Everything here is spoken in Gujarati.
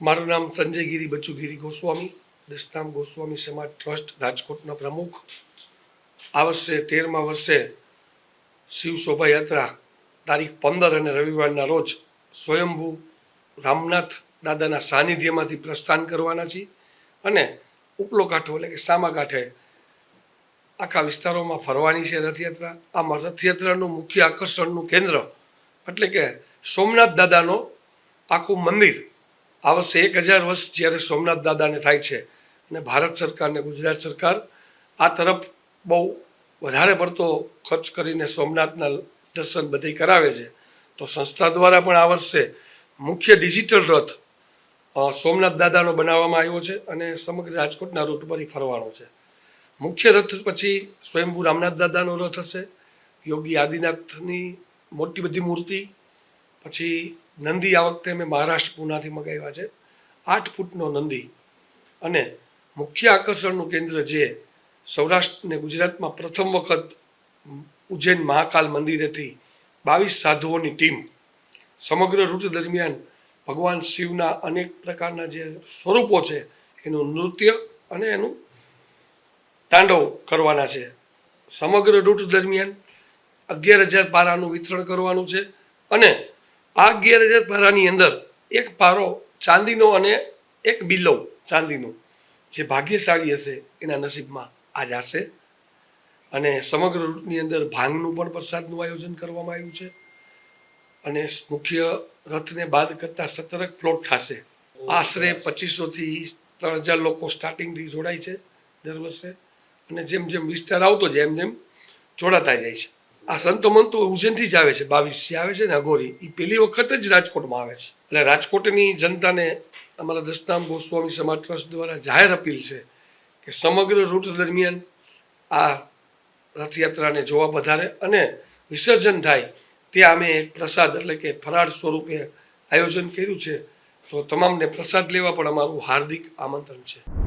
મારું નામ સંજયગીરી બચુગીરી ગોસ્વામી, દસ્તામ ગોસ્વામી સમાજ ટ્રસ્ટ, રાજકોટના પ્રમુખ. આ વર્ષે, તેરમા વર્ષે શિવ શોભાયાત્રા, તારીખ પંદર અને રવિવારના રોજ સ્વયંભૂ રામનાથ દાદાના સાનિધ્યમાંથી પ્રસ્થાન કરવાના છીએ અને ઉપલો કાંઠો એટલે કે સામા કાંઠે આખા વિસ્તારોમાં ફરવાની છે રથયાત્રા. આમાં રથયાત્રાનું મુખ્ય આકર્ષણનું કેન્દ્ર એટલે કે સોમનાથ દાદાનો આખું મંદિર આ વર્ષે એક હજાર વર્ષ જ્યારે સોમનાથ દાદાને થાય છે અને ભારત સરકાર અને ગુજરાત સરકાર આ તરફ બહુ વધારે પડતો ખર્ચ કરીને સોમનાથના દર્શન બધી કરાવે છે. તો સંસ્થા દ્વારા પણ આ વર્ષે મુખ્ય ડિજિટલ રથ સોમનાથ દાદાનો બનાવવામાં આવ્યો છે અને સમગ્ર રાજકોટના રૂટ પર ફરવાનો છે. મુખ્ય રથ પછી સ્વયંભૂ રામનાથ દાદાનો રથ હશે. યોગી આદિનાથની મોટી બધી મૂર્તિ પછી નંદી આ વખતે મેં મહારાષ્ટ્ર પૂનાથી મગાવ્યા છે. આઠ ફૂટનો નંદી અને મુખ્ય આકર્ષણનું કેન્દ્ર જે સૌરાષ્ટ્ર ને ગુજરાતમાં પ્રથમ વખત ઉજ્જૈન મહાકાલ મંદિરેથી બાવીસ સાધુઓની ટીમ સમગ્ર રૂટ દરમિયાન ભગવાન શિવના અનેક પ્રકારના જે સ્વરૂપો છે, એનું નૃત્ય અને એનું તાંડવ કરવાના છે. સમગ્ર રૂટ દરમિયાન અગિયાર હજાર પારાનું વિતરણ કરવાનું છે અને આ ગેર હજાર પારાની અંદર એક પારો ચાંદીનો અને એક બિલો ચાંદીનો. જે ભાગ્યશાળી હશે, એના નસીબમાં આ હશે. અને સમગ્ર રૂટની અંદર ભાંગનું પણ પ્રસાદનું આયોજન કરવામાં આવ્યું છે. અને મુખ્ય રથને બાદ કરતા સતરક પ્લોટ થશે. આશરે પચીસોથી ત્રણ હજાર લોકો સ્ટાર્ટિંગથી જોડાય છે દર વર્ષે. અને જેમ જેમ વિસ્તાર આવતો જાય, એમ જેમ જોડાતા જાય છે. આ સંતો મંતો ઉજ્જૈનથી જ આવે છે, બાવીસથી આવે છે ને અઘોરી. એ પહેલી વખત જ રાજકોટમાં આવે છે. એટલે રાજકોટની જનતાને અમારા દસનામ ગોસ્વામી સમાજ ટ્રસ્ટ દ્વારા જાહેર અપીલ છે કે સમગ્ર રૂટ દરમિયાન આ રથયાત્રાને જોવા વધારે અને વિસર્જન થાય તે અમે એક પ્રસાદ એટલે કે ફરાળ સ્વરૂપે આયોજન કર્યું છે. તો તમામને પ્રસાદ લેવા પણ અમારું હાર્દિક આમંત્રણ છે.